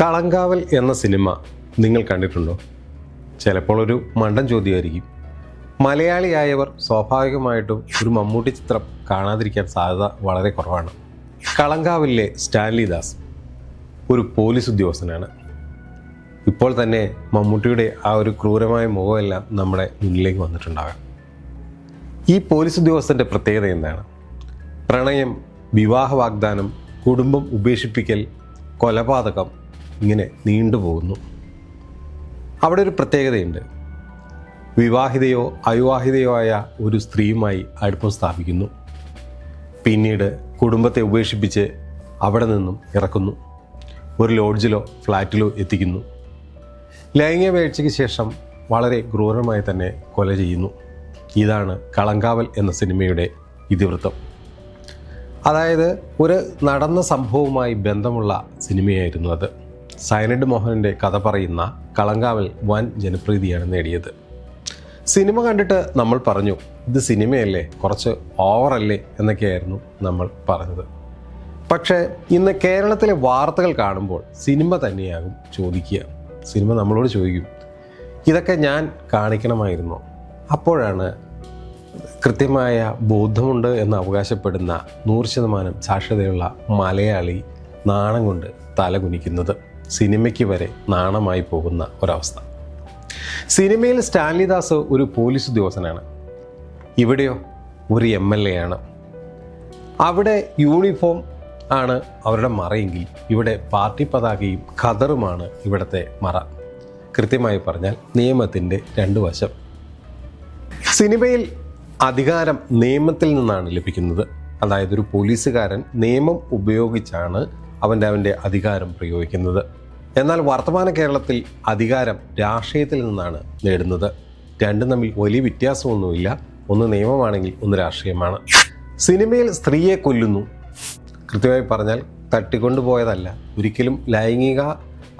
കളങ്കാവൽ എന്ന സിനിമ നിങ്ങൾ കണ്ടിട്ടുണ്ടോ? ചിലപ്പോൾ ഒരു മണ്ടൻ ചോദ്യമായിരിക്കും. മലയാളിയായവർ സ്വാഭാവികമായിട്ടും ഒരു മമ്മൂട്ടി ചിത്രം കാണാതിരിക്കാൻ സാധ്യത വളരെ കുറവാണ്. കളങ്കാവിലെ സ്റ്റാൻലി ദാസ് ഒരു പോലീസ് ഉദ്യോഗസ്ഥനാണ്. ഇപ്പോൾ തന്നെ മമ്മൂട്ടിയുടെ ആ ഒരു ക്രൂരമായ മുഖമെല്ലാം നമ്മുടെ മുന്നിലേക്ക് വന്നിട്ടുണ്ടാകാം. ഈ പോലീസ് ഉദ്യോഗസ്ഥന്റെ പ്രത്യേകത എന്താണ്? പ്രണയം വിവാഹ വാഗ്ദാനം കുടുംബം ഉപേക്ഷിപ്പിക്കൽ കൊലപാതകം ഇങ്ങനെ നീണ്ടുപോകുന്നു അവിടെ ഒരു പ്രത്യേകതയുണ്ട്. വിവാഹിതയോ അവിവാഹിതയോ ആയ ഒരു സ്ത്രീയുമായി അടുപ്പം സ്ഥാപിക്കുന്നു. പിന്നീട് കുടുംബത്തെ ഉപേക്ഷിപ്പിച്ച് അവിടെ നിന്നും ഇറക്കുന്നു. ഒരു ലോഡ്ജിലോ ഫ്ലാറ്റിലോ എത്തിക്കുന്നു. ലൈംഗിക വീഴ്ചയ്ക്ക് ശേഷം വളരെ ക്രൂരമായി തന്നെ കൊല ചെയ്യുന്നു. ഇതാണ് കളങ്കാവൽ എന്ന സിനിമയുടെ ഇതിവൃത്തം. അതായത് ഒരു നടന്ന സംഭവവുമായി ബന്ധമുള്ള സിനിമയായിരുന്നു അത്. സൈനഡ് മോഹനന്റെ കഥ പറയുന്ന കളങ്കാവൽ വൻ ജനപ്രീതിയാണ് നേടിയത്. സിനിമ കണ്ടിട്ട് നമ്മൾ പറഞ്ഞു ഇത് സിനിമയല്ലേ കുറച്ച് ഓവറല്ലേ എന്നൊക്കെയായിരുന്നു നമ്മൾ പറഞ്ഞത്. പക്ഷേ ഇന്ന് കേരളത്തിലെ വാർത്തകൾ കാണുമ്പോൾ സിനിമ തന്നെയാകും ചോദിക്കുക. സിനിമ നമ്മളോട് ചോദിക്കും ഇതൊക്കെ ഞാൻ കാണിക്കണമായിരുന്നോ. അപ്പോഴാണ് കൃത്യമായ ബോധമുണ്ട് എന്ന് അവകാശപ്പെടുന്ന നൂറ് ശതമാനം സാക്ഷരതയുള്ള മലയാളി നാണം കൊണ്ട് തലകുനിക്കുന്നത് സിനിമയ്ക്ക് വരെ നാണമായി പോകുന്ന ഒരവസ്ഥ. സിനിമയിൽ സ്റ്റാൻലി ദാസ് ഒരു പോലീസ് ഉദ്യോഗസ്ഥനാണ്. ഇവിടെയോ ഒരു എം എൽ എ ആണ് അവിടെ യൂണിഫോം ആണ് അവരുടെ മറയെങ്കിൽ ഇവിടെ പാർട്ടി പതാകയും ഖദറുമാണ് ഇവിടുത്തെ മറ. കൃത്യമായി പറഞ്ഞാൽ നിയമത്തിന്റെ രണ്ട് വശം. സിനിമയിൽ അധികാരം നിയമത്തിൽ നിന്നാണ് ലഭിക്കുന്നത്. അതായത് ഒരു പോലീസുകാരൻ നിയമം ഉപയോഗിച്ചാണ് അവന്റെ അവന്റെ അധികാരം പ്രയോഗിക്കുന്നത്. എന്നാൽ വർത്തമാന കേരളത്തിൽ അധികാരം രാഷ്ട്രീയത്തിൽ നിന്നാണ് നേടുന്നത്. രണ്ടും തമ്മിൽ വലിയ വ്യത്യാസമൊന്നുമില്ല. ഒന്ന് നിയമമാണെങ്കിൽ ഒന്ന് രാഷ്ട്രീയമാണ്. സിനിമയിൽ സ്ത്രീയെ കൊല്ലുന്നു. കൃത്യമായി പറഞ്ഞാൽ തട്ടിക്കൊണ്ടുപോയതല്ല. ഒരിക്കലും ലൈംഗിക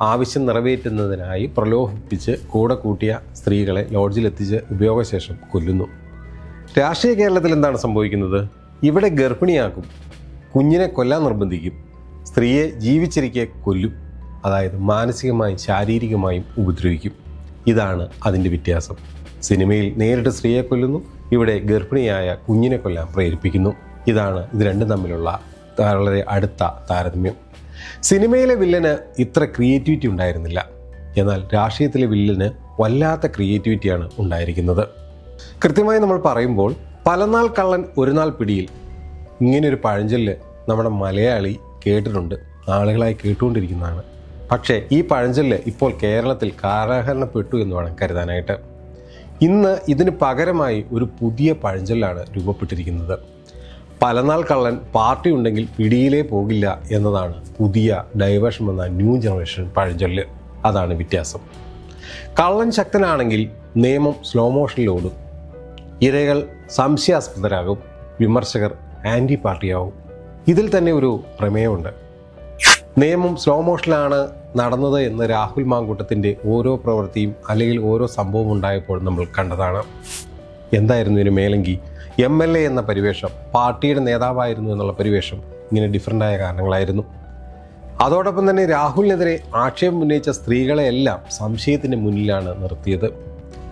ആവശ്യം നിറവേറ്റുന്നതിനായി പ്രലോഭിപ്പിച്ച് കൂടെ കൂട്ടിയ സ്ത്രീകളെ ലോഡ്ജിലെത്തിച്ച് ഉപയോഗശേഷം കൊല്ലുന്നു. രാഷ്ട്രീയ കേരളത്തിൽ എന്താണ് സംഭവിക്കുന്നത്? ഇവിടെ ഗർഭിണിയാക്കും. കുഞ്ഞിനെ കൊല്ലാൻ നിർബന്ധിക്കും. സ്ത്രീയെ ജീവിച്ചിരിക്കെ കൊല്ലും അതായത് മാനസികമായും ശാരീരികമായും ഉപദ്രവിക്കും. ഇതാണ് അതിന്റെ വ്യത്യാസം. സിനിമയിൽ നേരിട്ട് സ്ത്രീയെ കൊല്ലുന്നു ഇവിടെ ഗർഭിണിയായ കുഞ്ഞിനെ കൊല്ലാൻ പ്രേരിപ്പിക്കുന്നു. ഇതാണ് ഇത് രണ്ടും തമ്മിലുള്ള വളരെ അടുത്ത താരതമ്യം. സിനിമയിലെ വില്ലന് ഇത്ര ക്രിയേറ്റിവിറ്റി ഉണ്ടായിരുന്നില്ല. എന്നാൽ രാഷ്ട്രീയത്തിലെ വില്ലന് വല്ലാത്ത ക്രിയേറ്റിവിറ്റിയാണ് ഉണ്ടായിരിക്കുന്നത്. കൃത്യമായി നമ്മൾ പറയുമ്പോൾ പലനാൾ കള്ളൻ ഒരു നാൾ പിടിയിൽ. ഇങ്ങനെയൊരു പഴഞ്ചൊല്ല് നമ്മുടെ മലയാളി കേട്ടിട്ടുണ്ട് നാളുകളായി കേട്ടുകൊണ്ടിരിക്കുന്നതാണ്. പക്ഷേ ഈ പഴഞ്ചൊല്ല് ഇപ്പോൾ കേരളത്തിൽ കാലഹരണപ്പെട്ടു എന്ന് വേണം കരുതാനായിട്ട്. ഇന്ന് ഇതിന് പകരമായി ഒരു പുതിയ പഴഞ്ചൊല്ലാണ് രൂപപ്പെട്ടിരിക്കുന്നത്. പലനാൾ കള്ളൻ പാർട്ടി ഉണ്ടെങ്കിൽ പിടിയിലേ പോകില്ല എന്നതാണ് പുതിയ ഡൈവേഷൻ എന്ന ന്യൂ ജനറേഷൻ പഴഞ്ചൊല്ല്. അതാണ് വ്യത്യാസം. കള്ളൻ ശക്തനാണെങ്കിൽ നിയമം സ്ലോ മോഷനിലോടും ഇരകൾ സംശയാസ്പദരാകും. വിമർശകർ ആന്റി പാർട്ടിയാവും. ഇതിൽ തന്നെ ഒരു പ്രമേയമുണ്ട്. നിയമം സ്ലോ മോഷനിലാണ് നടന്നത് എന്ന് രാഹുൽ മാങ്കൂട്ടത്തിന്റെ ഓരോ പ്രവൃത്തിയും അല്ലെങ്കിൽ ഓരോ സംഭവം ഉണ്ടായപ്പോൾ നമ്മൾ കണ്ടതാണ്. എന്തായിരുന്നു ഇതിന് മേലെങ്കിൽ എം എൽ എ എന്ന പരിവേഷം പാർട്ടിയുടെ നേതാവായിരുന്നു എന്നുള്ള പരിവേഷം ഇങ്ങനെ ഡിഫറന്റായ കാരണങ്ങളായിരുന്നു. അതോടൊപ്പം തന്നെ രാഹുലിനെതിരെ ആക്ഷേപം ഉന്നയിച്ച സ്ത്രീകളെയെല്ലാം സംശയത്തിന്റെ മുന്നിലാണ് നിർത്തിയത്.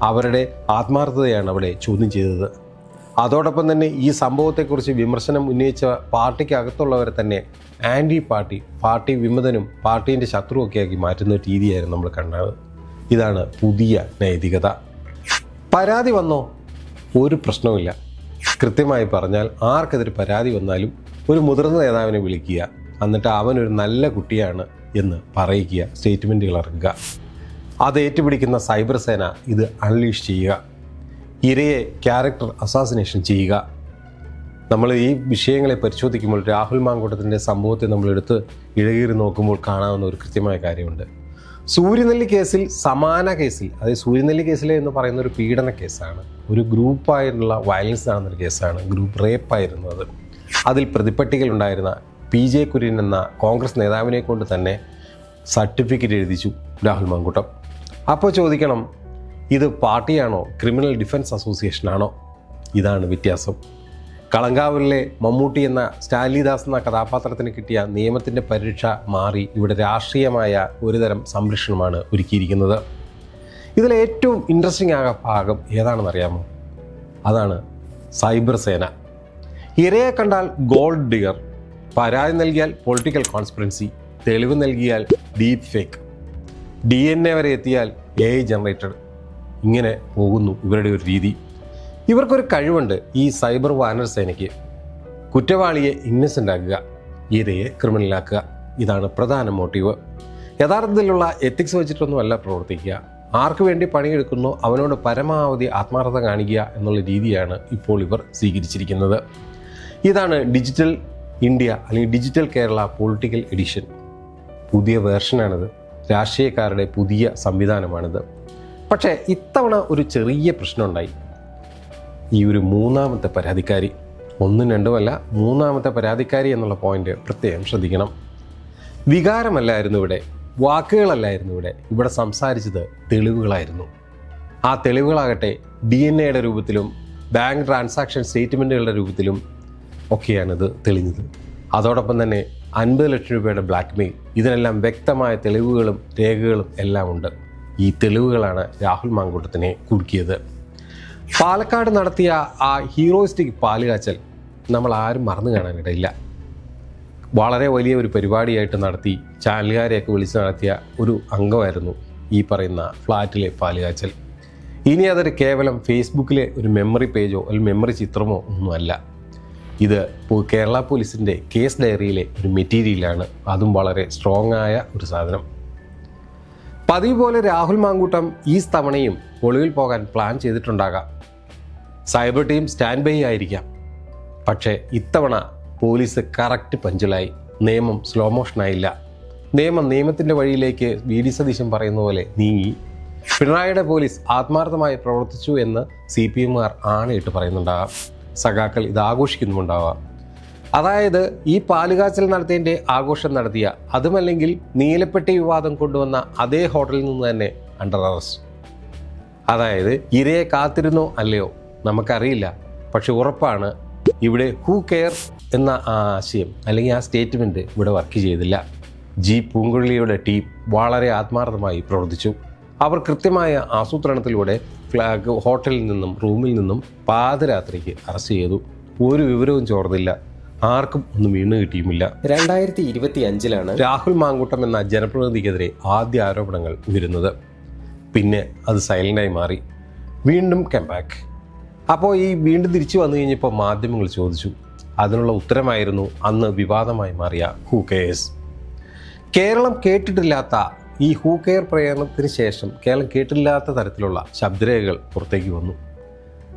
അവരുടെ ആത്മാർത്ഥതയാണ് അവിടെ ചോദ്യം ചെയ്തത്. അതോടൊപ്പം തന്നെ ഈ സംഭവത്തെക്കുറിച്ച് വിമർശനം ഉന്നയിച്ച പാർട്ടിക്കകത്തുള്ളവരെ തന്നെ ആന്റി പാർട്ടി പാർട്ടി വിമതനും പാർട്ടീന്റെ ശത്രുവൊക്കെയാക്കി മാറ്റുന്ന രീതിയായിരുന്നു നമ്മൾ കണ്ടത്. ഇതാണ് പുതിയ നൈതികത. പരാതി വന്നോ? ഒരു പ്രശ്നവുമില്ല. കൃത്യമായി പറഞ്ഞാൽ ആർക്കെതിരെ പരാതി വന്നാലും ഒരു മുതിർന്ന നേതാവിനെ വിളിക്കുക എന്നിട്ട് അവനൊരു നല്ല കുട്ടിയാണ് എന്ന് പറയിക്കുക സ്റ്റേറ്റ്മെന്റുകൾ ഇറക്കുക. അത് ഏറ്റുപിടിക്കുന്ന സൈബർ സേന ഇത് അൺലീഷ് ചെയ്യുക. ഇരയെ ക്യാരക്ടർ അസാസിനേഷൻ ചെയ്യുക. നമ്മൾ ഈ വിഷയങ്ങളെ പരിശോധിക്കുമ്പോൾ രാഹുൽ മാങ്കൂട്ടത്തിന്റെ സംഭവത്തെ നമ്മളെടുത്ത് ഇഴകീറി നോക്കുമ്പോൾ കാണാവുന്ന ഒരു കൃത്യമായ കാര്യമുണ്ട്. സൂര്യനെല്ലി കേസിൽ സമാന കേസിൽ അതായത് സൂര്യനെല്ലി കേസിലെ എന്ന് പറയുന്ന ഒരു പീഡന കേസാണ്. ഒരു ഗ്രൂപ്പായിട്ടുള്ള വയലൻസ് നടന്നൊരു കേസാണ്. ഗ്രൂപ്പ് റേപ്പായിരുന്നു അത് അതിൽ പ്രതിപ്പട്ടികയിലുണ്ടായിരുന്ന പി ജെ കുര്യൻ എന്ന കോൺഗ്രസ് നേതാവിനെ കൊണ്ട് തന്നെ സർട്ടിഫിക്കറ്റ് എഴുതിച്ചു രാഹുൽ മാങ്കൂട്ടം. അപ്പോൾ ചോദിക്കണം ഇത് പാർട്ടിയാണോ? ക്രിമിനൽ ഡിഫൻസ് അസോസിയേഷനാണോ? ഇതാണ് വ്യത്യാസം. കളങ്കാവിലെ മമ്മൂട്ടി എന്ന സ്റ്റാലിദാസ് എന്ന കഥാപാത്രത്തിന് കിട്ടിയ നിയമത്തിന്റെ പരീക്ഷ മാറി ഇവിടെ രാഷ്ട്രീയമായ ഒരുതരം സംരക്ഷണമാണ് ഒരുക്കിയിരിക്കുന്നത്. ഇതിൽ ഏറ്റവും ഇൻട്രസ്റ്റിംഗ് ആയ ഭാഗം ഏതാണെന്ന് അറിയാമോ അതാണ് സൈബർ സേന. ഇരയെ കണ്ടാൽ ഗോൾഡ് ഡിഗർ പരാതി നൽകിയാൽ പൊളിറ്റിക്കൽ കോൺസ്പിറൻസി തെളിവ് നൽകിയാൽ deep fake D N A വരെ എത്തിയാൽ എ ജനറേറ്റഡ് ഇങ്ങനെ പോകുന്നു ഇവരുടെ ഒരു രീതി. ഇവർക്കൊരു കഴിവുണ്ട് ഈ സൈബർ വാനർ സേനയ്ക്ക്. കുറ്റവാളിയെ ഇന്നസെന്റ് ആക്കുക ഇരയെ ക്രിമിനലാക്കുക. ഇതാണ് പ്രധാന മോട്ടീവ് യഥാർത്ഥത്തിലുള്ള എത്തിക്സ് വെച്ചിട്ടൊന്നുമല്ല പ്രവർത്തിക്കുക. ആർക്കു വേണ്ടി പണിയെടുക്കുന്നു അവനോട് പരമാവധി ആത്മാർത്ഥത കാണിക്കുക എന്നുള്ള രീതിയാണ് ഇപ്പോൾ ഇവർ സ്വീകരിച്ചിരിക്കുന്നത്. ഇതാണ് ഡിജിറ്റൽ ഇന്ത്യ അല്ലെങ്കിൽ ഡിജിറ്റൽ കേരള പൊളിറ്റിക്കൽ എഡിഷൻ പുതിയ വേർഷനാണിത് രാഷ്ട്രീയക്കാരുടെ പുതിയ സംവിധാനമാണിത്. പക്ഷേ ഇത്തവണ ഒരു ചെറിയ പ്രശ്നമുണ്ടായി. ഈ ഒരു മൂന്നാമത്തെ പരാതിക്കാരി ഒന്നും രണ്ടുമല്ല മൂന്നാമത്തെ പരാതിക്കാരി എന്നുള്ള പോയിന്റ് പ്രത്യേകം ശ്രദ്ധിക്കണം. വികാരമല്ലായിരുന്നു ഇവിടെ വാക്കുകളല്ലായിരുന്നു ഇവിടെ ഇവിടെ സംസാരിച്ചത് തെളിവുകളായിരുന്നു. ആ തെളിവുകളാകട്ടെ ഡി എൻ എയുടെ രൂപത്തിലും ബാങ്ക് ട്രാൻസാക്ഷൻ സ്റ്റേറ്റ്മെന്റുകളുടെ രൂപത്തിലും ഒക്കെയാണിത് തെളിഞ്ഞത്. അതോടൊപ്പം തന്നെ അൻപത് ലക്ഷം രൂപയുടെ ബ്ലാക്ക് മെയിൽ ഇതിനെല്ലാം വ്യക്തമായ തെളിവുകളും രേഖകളും എല്ലാം ഉണ്ട് ഈ തെളിവുകളാണ് രാഹുൽ മാങ്കൂട്ടത്തിനെ കുടുക്കിയത്. പാലക്കാട് നടത്തിയ ആ ഹീറോയിസ്റ്റിക് പാലുകാച്ചൽ നമ്മൾ ആരും മറന്നു കാണാനിടയില്ല. വളരെ വലിയ ഒരു പരിപാടിയായിട്ട് നടത്തി ചാനലുകാരെയൊക്കെ വിളിച്ച് നടത്തിയ ഒരു അംഗമായിരുന്നു ഈ പറയുന്ന ഫ്ലാറ്റിലെ പാലുകാച്ചൽ. ഇനി അതൊരു കേവലം ഫേസ്ബുക്കിലെ ഒരു മെമ്മറി പേജോ അല്ലെങ്കിൽ മെമ്മറി ചിത്രമോ ഒന്നുമല്ല. ഇത് കേരള പോലീസിന്റെ കേസ് ഡയറിയിലെ ഒരു മെറ്റീരിയലാണ്. അതും വളരെ സ്ട്രോങ് ആയ ഒരു സാധനം. പതിവ് പോലെ രാഹുൽ മാങ്കൂട്ടം ഈ തവണയും ഒളിവിൽ പോകാൻ പ്ലാൻ ചെയ്തിട്ടുണ്ടാകാം. സൈബർ ടീം സ്റ്റാൻഡ് ബൈ ആയിരിക്കാം. പക്ഷേ ഇത്തവണ പോലീസ് കറക്റ്റ് പഞ്ചലായി. നിയമം സ്ലോ മോഷനായില്ല നിയമം നിയമത്തിന്റെ വഴിയിലേക്ക് വി ഡി സതീശൻ പറയുന്ന പോലെ നീങ്ങി. പിണറായിയുടെ പോലീസ് ആത്മാർത്ഥമായി പ്രവർത്തിച്ചു എന്ന് സി പി എമ്മുകാർ ആണയിട്ട് പറയുന്നുണ്ടാകാം. സഖാക്കൾ ഇത് ആഘോഷിക്കുന്നുമുണ്ടാവാം അതായത് ഈ പാലുകാച്ചൽ നടത്തിയതിന്റെ ആഘോഷം നടത്തിയ അതുമല്ലെങ്കിൽ നീലപ്പെട്ടി വിവാദം കൊണ്ടുവന്ന അതേ ഹോട്ടലിൽ നിന്ന് തന്നെ അണ്ടർ അറസ്റ്റ് അതായത് ഇരയെ കാത്തിരുന്നോ അല്ലയോ നമുക്കറിയില്ല. പക്ഷെ ഉറപ്പാണ് ഇവിടെ ഹൂ കെയർ എന്ന ആ ആശയം അല്ലെങ്കിൽ ആ സ്റ്റേറ്റ്മെന്റ് ഇവിടെ വർക്ക് ചെയ്തില്ല. ജി പൂങ്കുഴലിയുടെ ടീം വളരെ ആത്മാർത്ഥമായി പ്രവർത്തിച്ചു. അവർ കൃത്യമായ ആസൂത്രണത്തിലൂടെ ഫ്ലാഗ് ഹോട്ടലിൽ നിന്നും റൂമിൽ നിന്നും പാതിരാത്രിക്ക് അറസ്റ്റ് ചെയ്തു. ഒരു വിവരവും ചോർന്നില്ല. ആർക്കും ഒന്നും വീണ് കിട്ടിയുമില്ല. രണ്ടായിരത്തി ഇരുപത്തി അഞ്ചിലാണ് രാഹുൽ മാങ്കൂട്ടം എന്ന ജനപ്രതിനിധിക്കെതിരെ ആദ്യ ആരോപണങ്ങൾ ഉയരുന്നത്. പിന്നെ അത് സൈലന്റായി മാറി. വീണ്ടും കംബാക്ക് അപ്പോൾ ഈ വീണ്ടും തിരിച്ചു വന്നു കഴിഞ്ഞപ്പോൾ മാധ്യമങ്ങൾ ചോദിച്ചു അതിനുള്ള ഉത്തരമായിരുന്നു അന്ന് വിവാദമായി മാറിയ ഹൂ കെയേഴ്സ് കേരളം കേട്ടിട്ടില്ലാത്ത ഈ ഹൂ കെയർ പ്രയാണത്തിന് ശേഷം കേരളം കേട്ടില്ലാത്ത തരത്തിലുള്ള ശബ്ദരേഖകൾ പുറത്തേക്ക് വന്നു.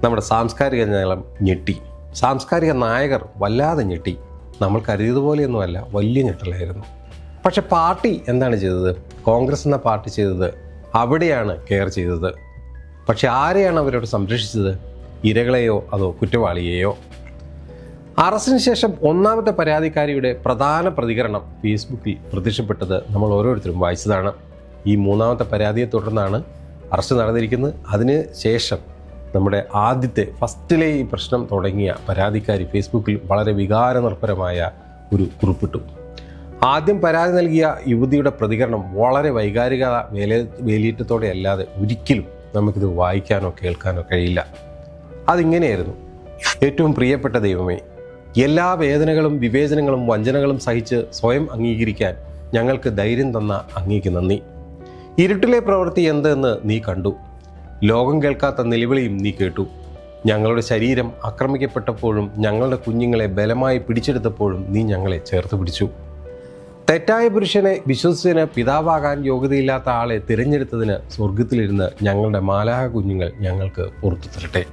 നമ്മുടെ സാംസ്കാരിക ഞങ്ങളും ഞെട്ടി. സാംസ്കാരിക നായകർ വല്ലാതെ ഞെട്ടി. നമ്മൾ കരുതിയതുപോലെയൊന്നുമല്ല വലിയ ഞെട്ടലായിരുന്നു. പക്ഷെ പാർട്ടി എന്താണ് ചെയ്തത്? കോൺഗ്രസ് എന്ന പാർട്ടി ചെയ്തത് അവിടെയാണ് കെയർ ചെയ്തത്. പക്ഷെ ആരെയാണ് അവരോട് സംരക്ഷിച്ചത്? ഇരകളെയോ അതോ കുറ്റവാളിയെയോ? അറസ്റ്റിന് ശേഷം ഒന്നാമത്തെ പരാതിക്കാരിയുടെ പ്രധാന പ്രതികരണം ഫേസ്ബുക്കിൽ പ്രത്യക്ഷപ്പെട്ടത് നമ്മൾ ഓരോരുത്തരും വായിച്ചതാണ്. ഈ മൂന്നാമത്തെ പരാതിയെ തുടർന്നാണ് അറസ്റ്റ് നടന്നിരിക്കുന്നത്. അതിന് ശേഷം നമ്മുടെ ആദ്യത്തെ ഫസ്റ്റിലെ ഈ പ്രശ്നം തുടങ്ങിയ പരാതിക്കാരി ഫേസ്ബുക്കിൽ വളരെ വികാരനിർഭരമായ ഒരു കുറിപ്പിട്ടു. ആദ്യം പരാതി നൽകിയ യുവതിയുടെ പ്രതികരണം വളരെ വൈകാരിക വേല വേലിയേറ്റത്തോടെ അല്ലാതെ ഒരിക്കലും നമുക്കിത് വായിക്കാനോ കേൾക്കാനോ കഴിയില്ല. അതിങ്ങനെയായിരുന്നു. ഏറ്റവും പ്രിയപ്പെട്ട ദൈവമേ എല്ലാ വേദനകളും വിവേചനങ്ങളും വഞ്ചനകളും സഹിച്ച് സ്വയം അംഗീകരിക്കാൻ ഞങ്ങൾക്ക് ധൈര്യം തന്ന അങ്ങേക്ക് നന്ദി. ഇരുട്ടിലെ പ്രവൃത്തി എന്തെന്ന് നീ കണ്ടു. ലോകം കേൾക്കാത്ത നിലവിളിയും നീ കേട്ടു. ഞങ്ങളുടെ ശരീരം ആക്രമിക്കപ്പെട്ടപ്പോഴും ഞങ്ങളുടെ കുഞ്ഞുങ്ങളെ ബലമായി പിടിച്ചെടുത്തപ്പോഴും നീ ഞങ്ങളെ ചേർത്ത് പിടിച്ചു. തെറ്റായ പുരുഷനെ വിശ്വസിച്ചതിന് പിതാവാകാൻ യോഗ്യതയില്ലാത്ത ആളെ തിരഞ്ഞെടുത്തതിന് സ്വർഗത്തിലിരുന്ന് ഞങ്ങളുടെ മാലാഹ കുഞ്ഞുങ്ങൾ ഞങ്ങൾക്ക് പുറത്തു തരട്ടെ.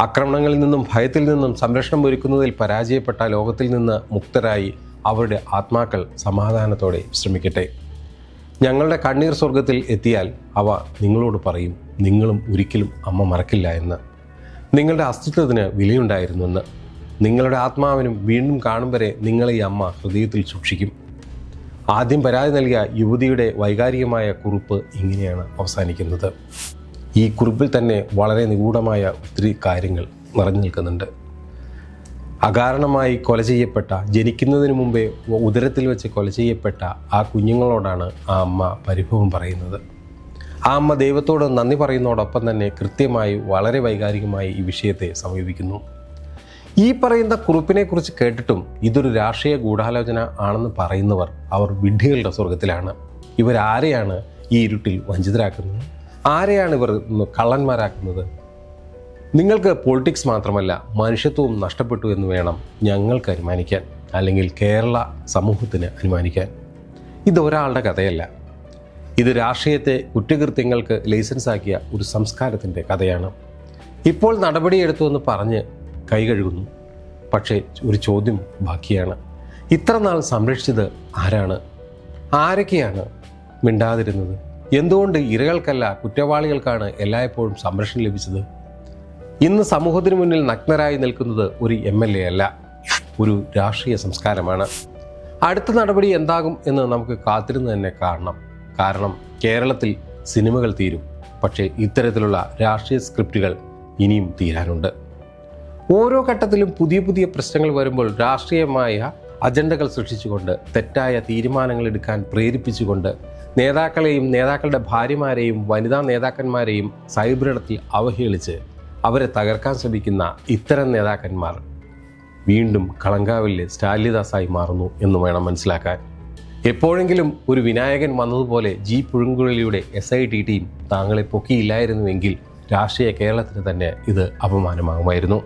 ആക്രമണങ്ങളിൽ നിന്നും ഭയത്തിൽ നിന്നും സംരക്ഷണം ഒരുക്കുന്നതിൽ പരാജയപ്പെട്ട ലോകത്തിൽ നിന്ന് മുക്തരായി അവരുടെ ആത്മാക്കൾ സമാധാനത്തോടെ ശ്രമിക്കട്ടെ ഞങ്ങളുടെ കണ്ണീർ സ്വർഗത്തിൽ എത്തിയാൽ അവ നിങ്ങളോട് പറയും നിങ്ങളും ഒരിക്കലും അമ്മ മറക്കില്ല എന്ന്. നിങ്ങളുടെ അസ്തിത്വത്തിന് വിലയുണ്ടായിരുന്നുവെന്ന് നിങ്ങളുടെ ആത്മാവിനും വീണ്ടും കാണും വരെ നിങ്ങളെ ഈ അമ്മ ഹൃദയത്തിൽ സൂക്ഷിക്കും. ആദ്യം പരാതി നൽകിയ യുവതിയുടെ വൈകാരികമായ കുറിപ്പ് ഇങ്ങനെയാണ് അവസാനിക്കുന്നത്. ഈ കുറിപ്പിൽ തന്നെ വളരെ നിഗൂഢമായ ഒത്തിരി കാര്യങ്ങൾ നിറഞ്ഞു നിൽക്കുന്നുണ്ട്. അകാരണമായി കൊല ചെയ്യപ്പെട്ട ജനിക്കുന്നതിന് മുമ്പേ ഉദരത്തിൽ വെച്ച് കൊല ചെയ്യപ്പെട്ട ആ കുഞ്ഞുങ്ങളോടാണ് ആ അമ്മ പരിഭവം പറയുന്നത്. ആ അമ്മ ദൈവത്തോട് നന്ദി പറയുന്നതോടൊപ്പം തന്നെ കൃത്യമായി വളരെ വൈകാരികമായി ഈ വിഷയത്തെ സമീപിക്കുന്നു. ഈ പറയുന്ന കുറിപ്പിനെക്കുറിച്ച് കേട്ടിട്ടും ഇതൊരു രാഷ്ട്രീയ ഗൂഢാലോചന ആണെന്ന് പറയുന്നവർ അവർ വിഡ്ഢികളുടെ സ്വർഗത്തിലാണ് ഇവരാരെയാണ് ഈ ഇരുട്ടിൽ വഞ്ചിതരാക്കുന്നത്? ആരെയാണ് ഇവർ കള്ളന്മാരാക്കുന്നത്? നിങ്ങൾക്ക് പോളിറ്റിക്സ് മാത്രമല്ല മനുഷ്യത്വവും നഷ്ടപ്പെട്ടു എന്ന് വേണം ഞങ്ങൾക്ക് അനുമാനിക്കാൻ അല്ലെങ്കിൽ കേരള സമൂഹത്തിന് അനുമാനിക്കാൻ. ഇത് ഒരാളുടെ കഥയല്ല. ഇത് രാഷ്ട്രീയത്തെ കുറ്റകൃത്യങ്ങൾക്ക് ലൈസൻസ് ആക്കിയ ഒരു സംസ്കാരത്തിന്റെ കഥയാണ്. ഇപ്പോൾ നടപടിയെടുത്തു എന്ന് പറഞ്ഞ് കൈ കഴുകുന്നു. പക്ഷേ ഒരു ചോദ്യം ബാക്കിയാണ്. ഇത്ര നാൾ സംരക്ഷിച്ചത് ആരാണ്? ആരൊക്കെയാണ് മിണ്ടാതിരുന്നത്? എന്തുകൊണ്ട് ഇരകൾക്കല്ല കുറ്റവാളികൾക്കാണ് എല്ലായ്പ്പോഴും സംരക്ഷണം ലഭിച്ചത്? ഇന്ന് സമൂഹത്തിന് മുന്നിൽ നഗ്നരായി നിൽക്കുന്നത് ഒരു എം എൽ എ അല്ല ഒരു രാഷ്ട്രീയ സംസ്കാരമാണ്. അടുത്ത നടപടി എന്താകും എന്ന് നമുക്ക് കാത്തിരുന്ന് തന്നെ കാണണം. കാരണം കേരളത്തിൽ സിനിമകൾ തീരും പക്ഷേ ഇത്തരത്തിലുള്ള രാഷ്ട്രീയ സ്ക്രിപ്റ്റുകൾ ഇനിയും തീരാനുണ്ട്. ഓരോ ഘട്ടത്തിലും പുതിയ പുതിയ പ്രശ്നങ്ങൾ വരുമ്പോൾ രാഷ്ട്രീയമായ അജണ്ടകൾ സൃഷ്ടിച്ചുകൊണ്ട് തെറ്റായ തീരുമാനങ്ങൾ എടുക്കാൻ പ്രേരിപ്പിച്ചുകൊണ്ട് നേതാക്കളെയും നേതാക്കളുടെ ഭാര്യമാരെയും വനിതാ നേതാക്കന്മാരെയും സൈബറിടത്തിൽ അവഹേളിച്ച് അവരെ തകർക്കാൻ ശ്രമിക്കുന്ന ഇത്തരം നേതാക്കന്മാർ വീണ്ടും കളങ്കാവിലെ സ്റ്റാലിദാസായി മാറുന്നു എന്ന് വേണം മനസ്സിലാക്കാൻ. എപ്പോഴെങ്കിലും ഒരു വിനായകൻ വന്നതുപോലെ ജി പുഴുങ്കുഴലിയുടെ എസ് ഐ ടി ടീം താങ്കളെ പൊക്കിയില്ലായിരുന്നുവെങ്കിൽ രാഷ്ട്രീയ കേരളത്തിന് തന്നെ ഇത് അപമാനമാകുമായിരുന്നു.